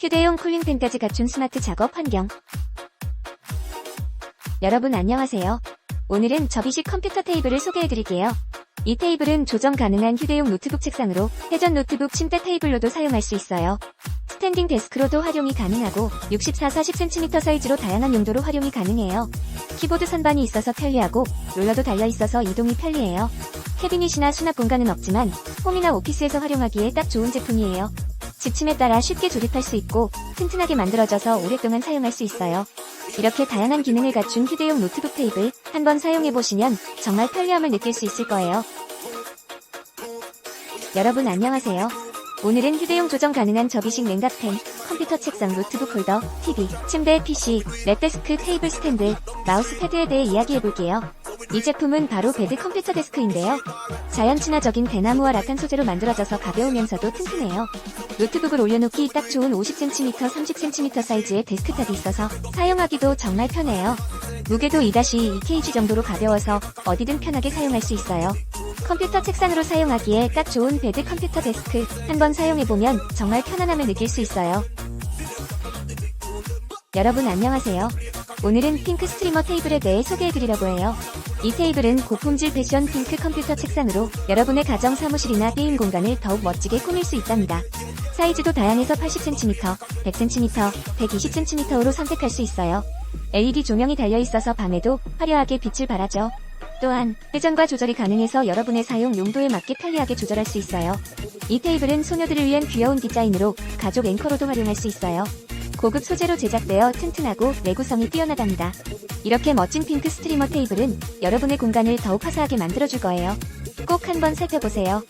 휴대용 쿨링팬까지 갖춘 스마트 작업 환경. 여러분 안녕하세요. 오늘은 접이식 컴퓨터 테이블을 소개해드릴게요. 이 테이블은 조정 가능한 휴대용 노트북 책상으로 회전 노트북 침대 테이블로도 사용할 수 있어요. 스탠딩 데스크로도 활용이 가능하고 64, 40cm 사이즈로 다양한 용도로 활용이 가능해요. 키보드 선반이 있어서 편리하고 롤러도 달려 있어서 이동이 편리해요. 캐비닛이나 수납 공간은 없지만 홈이나 오피스에서 활용하기에 딱 좋은 제품이에요. 지침에 따라 쉽게 조립할 수 있고 튼튼하게 만들어져서 오랫동안 사용할 수 있어요. 이렇게 다양한 기능을 갖춘 휴대용 노트북 테이블 한번 사용해보시면 정말 편리함을 느낄 수 있을 거예요. 여러분 안녕하세요. 오늘은 휴대용 조정 가능한 접이식 냉각팬, 컴퓨터 책상 노트북 홀더, TV, 침대 PC, 랩데스크 테이블 스탠드, 마우스 패드에 대해 이야기해볼게요. 이 제품은 바로 베드 컴퓨터 데스크인데요. 자연 친화적인 대나무와 라탄 소재로 만들어져서 가벼우면서도 튼튼해요. 노트북을 올려놓기 딱 좋은 50cm, 30cm 사이즈의 데스크탑이 있어서 사용하기도 정말 편해요. 무게도 2-2kg 정도로 가벼워서 어디든 편하게 사용할 수 있어요. 컴퓨터 책상으로 사용하기에 딱 좋은 베드 컴퓨터 데스크 한번 사용해보면 정말 편안함을 느낄 수 있어요. 여러분 안녕하세요. 오늘은 핑크 스트리머 테이블에 대해 소개해드리려고 해요. 이 테이블은 고품질 패션 핑크 컴퓨터 책상으로 여러분의 가정 사무실이나 게임 공간을 더욱 멋지게 꾸밀 수 있답니다. 사이즈도 다양해서 80cm, 100cm, 120cm로 선택할 수 있어요. LED 조명이 달려있어서 밤에도 화려하게 빛을 발하죠. 또한 회전과 조절이 가능해서 여러분의 사용 용도에 맞게 편리하게 조절할 수 있어요. 이 테이블은 소녀들을 위한 귀여운 디자인으로 가족 앵커로도 활용할 수 있어요. 고급 소재로 제작되어 튼튼하고 내구성이 뛰어나답니다. 이렇게 멋진 핑크 스트리머 테이블은 여러분의 공간을 더욱 화사하게 만들어줄 거예요. 꼭 한번 살펴보세요.